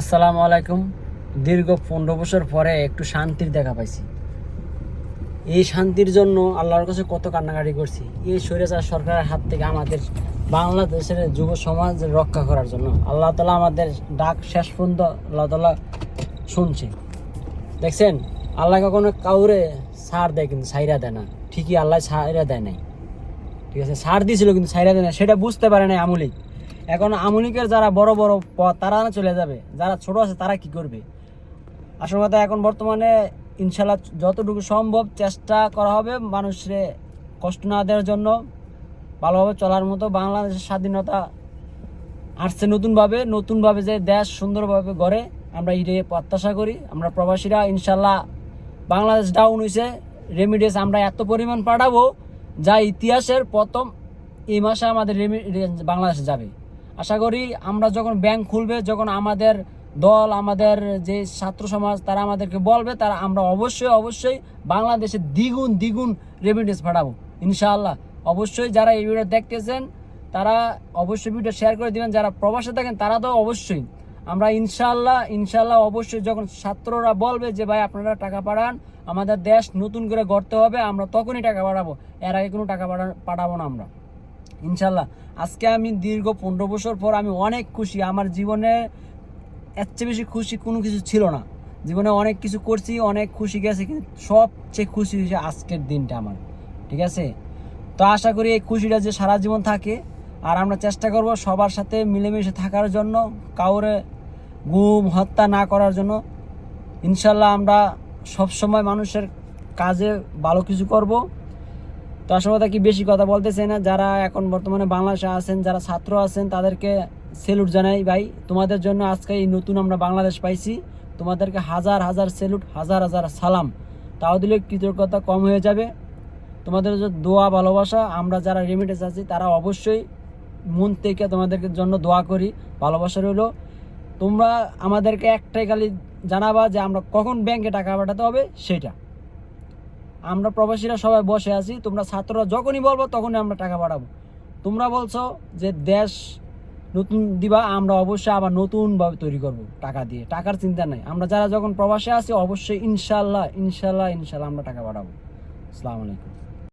আসসালামু আলাইকুম। দীর্ঘ পনেরো বছর পরে একটু শান্তির দেখা পাইছি। এই শান্তির জন্য আল্লাহর কাছে কত কান্নাকাটি করছি। এই স্বৈরাচার সরকারের হাত থেকে আমাদের বাংলাদেশের যুব সমাজ রক্ষা করার জন্য। আল্লাহ তালা আমাদের ডাক শেষ পর্যন্ত আল্লাহ তালা শুনছে। দেখছেন? আল্লাহ কখনো কাউরে সার দেয় কিন্তু সাইরা দেয় না। ঠিকই আল্লাহ সাইরা দেয় নাই। ঠিক আছে? সার দিয়েছিল কিন্তু সাইরা দেয় না সেটা বুঝতে পারে নাই আমলিক এখন আমলিকের যারা বড় বড় পদ তারা না চলে যাবে। যারা ছোট আছে, তারা কি করবে? আসল কথা, এখন বর্তমানে ইনশাল্লাহ যতটুকু সম্ভব চেষ্টা করা হবে মানুষরে কষ্ট না দেওয়ার জন্য। ভালোভাবে চলার মতো বাংলাদেশের স্বাধীনতা আসছে নতুনভাবে নতুনভাবে যে দেশ সুন্দরভাবে গড়ে, আমরা এটাই প্রত্যাশা করি। আমরা প্রবাসীরা ইনশাল্লাহ বাংলাদেশ ডাউন হয়েছে রেমিডিয়েস আমরা এত পরিমাণ পাঠাবো, যা ইতিহাসের প্রথম এই মাসে আমাদের রেমিডিয়েন্স বাংলাদেশে যাবে। আশা করি আমরা যখন ব্যাংক খুলবে, যখন আমাদের দল, আমাদের যে ছাত্র সমাজ, তারা আমাদেরকে বলবে, তারা আমরা অবশ্যই অবশ্যই বাংলাদেশে দ্বিগুণ দ্বিগুণ রেমিডিয়েন্স পাঠাবো, ইনশাআল্লাহ। অবশ্যই যারা এই ভিডিও দেখতেছেন, তারা অবশ্যই ভিডিও শেয়ার করে দিবেন, যারা প্রবাসে থাকেন, তারা তো অবশ্যই। আমরা ইনশাআল্লাহ ইনশাআল্লাহ অবশ্যই যখন ছাত্ররা বলবে যে, ভাই, আপনারা টাকা পাঠান, আমাদের দেশ নতুন করে গড়তে হবে, আমরা তখনই টাকা পাঠাবো। এর আগে কোনো টাকা পাঠা- পাঠাবো না আমরা। ইনশাল্লাহ। আজকে আমি দীর্ঘ পনেরো বছর পর আমি অনেক খুশি। আমার জীবনে এর চেয়ে বেশি খুশি কোনো কিছু ছিল না। জীবনে অনেক কিছু করছি, অনেক খুশি গেছে, কিন্তু সবচেয়ে খুশি হয়েছে আজকের দিনটা আমার। ঠিক আছে? তো আশা করি এই খুশিটা যে সারা জীবন থাকে। আর আমরা চেষ্টা করব সবার সাথে মিলেমিশে থাকার জন্য, কাউরে গুম, হত্যা না করার জন্য। ইনশাল্লাহ আমরা সবসময় মানুষের কাজে ভালো কিছু করব। তো আসলে কথা কি বেশি কথা বলতে চাই না? যারা এখন বর্তমানে বাংলাদেশে আছেন, যারা ছাত্র আছেন, তাদেরকে সেলুট জানাই ভাই। তোমাদের জন্য আজকে এই নতুন আমরা বাংলাদেশ পাইছি। তোমাদেরকে হাজার হাজার সেলুট হাজার হাজার সালাম। তাও দিলে কৃতজ্ঞতা কম হয়ে যাবে। তোমাদের যে দোয়া, ভালোবাসা। আমরা যারা রেমিটেন্স আছি, তারা অবশ্যই মন থেকে তোমাদেরকে জন্য দোয়া করি। ভালোবাসা রইল। তোমরা আমাদেরকে একটাই খালি জানাবা যে আমরা কখন ব্যাংকে টাকা পাঠাতে হবে? সেটা। আমরা প্রবাসীরা সবাই বসে আছি, তোমরা ছাত্ররা যখনই বলব তখনই আমরা টাকা পাঠাবো তোমরা বলছো যে দেশ নতুন দিবা, আমরা অবশ্যই আবার নতুনভাবে তৈরি করব টাকা দিয়ে। টাকার চিন্তা নাই। আমরা যারা যখন প্রবাসে আছি, অবশ্যই ইনশাল্লাহ ইনশাল্লাহ ইনশাল্লাহ আমরা টাকা পাঠাবো আসসালামু আলাইকুম।